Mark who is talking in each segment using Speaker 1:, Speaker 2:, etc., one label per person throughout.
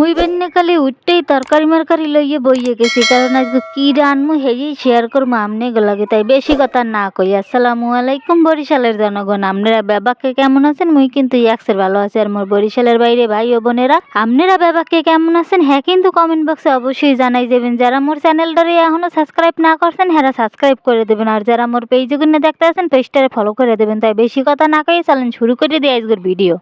Speaker 1: মুই বেন্নে কালি উঠতেই তরকারি মারকারি লইয়ে বইয়ে গেছি, কারণ আজকে কি রানমু হেজি শেয়ার করব আমনে গলাগে, তাই বেশি কথা না কই। আসসালামু আলাইকুম বরিশালের জনগণ আপনারা বেবাকে কেমন আছেন? মুই কিন্তু ইয়াক্সের ভালো আছি, আর মোর বরিশালের বাইরে ভাই ও বোনেরা আপনারা বেবাকে কেমন আছেন? হ্যাঁ কিন্তু কমেন্ট বক্সে অবশ্যই জানাই যাবেন যারা মোর চ্যানেলটারে এখনও সাবস্ক্রাইব না করছেন হ্যাঁ সাবস্ক্রাইব করে দেবেন, আর যারা মোর পেজে গুনে দেখতে আছেন পেজটারে ফলো করে দেবেন, তাই বেশি কথা না কই চালেন, শুরু করে দিই আজকের ভিডিও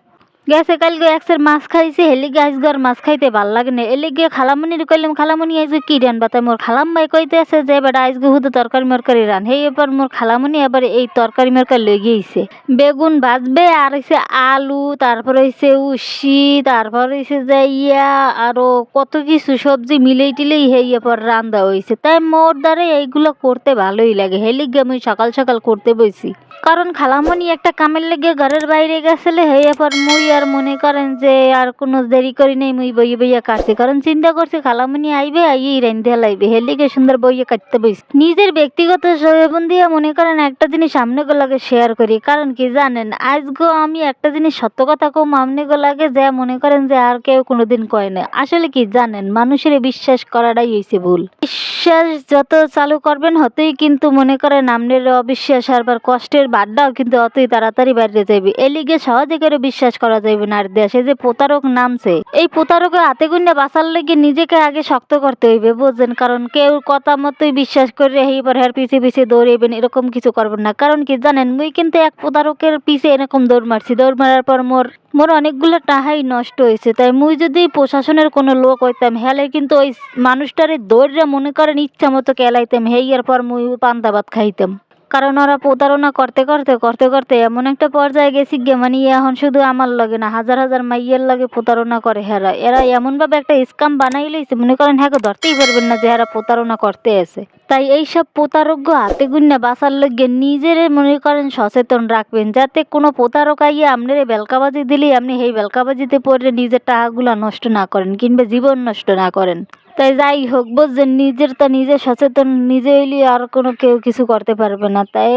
Speaker 1: গেছে, কালকে একসের মাছ খাইছে, হেলি গাছ গর মাছ খাইতে ভালো লাগে না। এলে গিয়ে খালামনির কইলাম, খালামনি আজকে কি রান বাতাই মোর খালাম ভাই কইতে আছে যে বেটা আজকে হুদু তরকারি মরকারি রান। হে এবার মোর খালামনি এবার এই তরকারি মরকারি লই গিয়েছে। বেগুন ভাজবে, আর হইছে আলু, তারপর হইছে উশি তারপর হইছে যে ইয়া, আরও কত কিছু সবজি মিলেই টিলেই হে পর রান্দা হইছে। তাই মোর দ্বারা এইগুলো করতে ভালোই লাগে। হেলি গিয়ে আমি সকাল সকাল করতে বইছি। কারণ খালামণি একটা কামের লেগে ঘরের বাইরে গেছিলে হে এবার মুই আর মনে করেন যে আর কোনো দেরি করি নেই, মুই বইয়ে বইয়া কাটছি। কারণ চিন্তা করছি খালামণি আইবে, আইয়েই রান্ধে লাইবে হেলিকে সুন্দর বইয়ে কাটতে বইছি। নিজের ব্যক্তিগত জীবন দিয়ে মনে করেন একটা জিনিস সামনে লাগে শেয়ার করি, কারণ কি জানেন, আজগো আমি একটা জিনিস সত্য কথা কম আমনে লাগে যা মনে করেন যে আর কেউ কোনোদিন কয় না আসলে কি জানেন, মানুষের বিশ্বাস করাটাই হয়েছে ভুল। বিশ্বাস যত চালু করবেন, হতেই কিন্তু মনে করেন আমনের অবিশ্বাস আর কষ্টের বাড্ডাও কিন্তু অতই তাড়াতাড়ি বাইরে যাইবে। এই লিগে সহজে করে বিশ্বাস করা যাইবে না আর দেশে যে প্রতারক নামছে। এই প্রতারকের হাতে গুন্ডে বাঁচার লেগে নিজেকে আগে শক্ত করতে হইবে, বুঝছেন? কারণ কেউ কথা মতোই বিশ্বাস করে এইবার হের পিছিয়ে পিছিয়ে দৌড়াইবেন, এরকম কিছু করবেন না। কারণ কি জানেন, মুই কিন্তু এক প্রতারকের পিছে এরকম দৌড় মারছি। দৌড় মারার পর মোর মোর অনেকগুলো টাহাই নষ্ট হয়েছে। তাই মুই যদি প্রশাসনের কোনো লোক হইতাম, হেলে কিন্তু ওই মানুষটারে দৌড়ে মনে করেন ইচ্ছা মতো কেলাইতাম হেইয়ার পর মুই পান্তা ভাত খাইতাম। কারণ ওরা প্রতারণা করতে করতে করতে করতে এমন একটা পর্যায়ে গেছি গে মানে এখন শুধু আমার লাগে না, হাজার হাজার মাইয়ের লাগে প্রতারণা করে হেরা। এরা এমনভাবে একটা স্কাম বানাই লইছে, মনে করেন হ্যাঁ ধরতেই পারবেন না যে এরা প্রতারণা করতে আছে তাই এইসব প্রতারজ্ঞ হাতে গুন্না বাঁচার লগে নিজের মনে করেন সচেতন রাখবেন, যাতে কোনো প্রতারক আইয়ে আপনার বেলকাবাজি দিলেই আপনি সেই বেলকাবাজিতে পড়ে নিজের টাকাগুলো নষ্ট না করেন, কিংবা জীবন নষ্ট না করেন। তাই যাই হোক, বুঝছেন? নিজের তা নিজে সচেতন, নিজে হইলে আর কোনো কেউ কিছু করতে পারবে না। তাই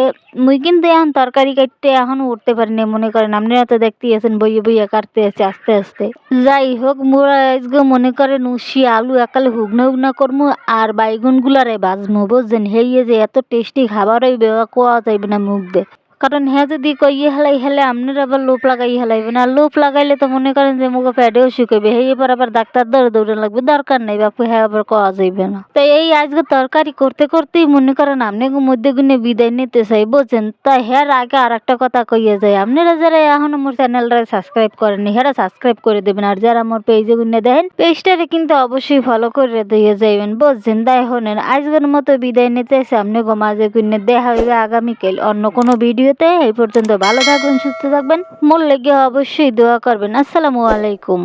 Speaker 1: মুই কিন্তু এখন তরকারি কাটতে এখনও উঠতে পারিনি মনে করেন। আপনারা তো দেখতে আছেন বইয়ে বইয়ে কাটতে আছে, আস্তে আস্তে। যাই হোক, মোরা আজকে মনে করেন উষি আলু একালে হুগনা হুগনা করমু, আর বাইগুন গুলারে বাজমু বুঝছেন? হেইয়ে যে এত টেস্টি খাবার হইবে কোয়া যাইবে না মুখ দে কারণ হ্যাঁ যদি কইয়ে হেলাই হেলে আপনার আবার লোপ লাগাই হেলাইবেন আর লোপ লাগাইলে তো মনে করেন যে মুখে প্যাডেও শুকাইবে। সেই এবার আবার ডাক্তার দৌড়ে দৌড়ে লাগবে। দরকার নেই বাপু হ্যাঁ আবার কওয়া যাইবে না। তাই এই আজকে তরকারি করতে করতেই মনে করেন আপনি মধ্যে গুনে বিদায় নিতে চাই বুঝছেন তাই হ্যাঁ আগে আর একটা কথা কইয়ে যায় আপনারা যারা এখন আমার চ্যানেলটা সাবস্ক্রাইব করেননি হ্যাঁ সাবস্ক্রাইব করে দেবেন। আর যারা আমার পেজে গুনে দেখেন, পেজটারে কিন্তু অবশ্যই ফলো করে দিয়ে যাইবেন বুঝছেন তাই হনেন, আজকের মতো বিদায় নিতে সামনে গো মাঝে গুনে দেখা হইবে আগামীকাল অন্য কোনো ভিডিওতে এই পর্যন্ত ভালো থাকবেন সুস্থ থাকবেন। মোর লেগে অবশ্যই দোয়া করবেন। আসসালামু আলাইকুম।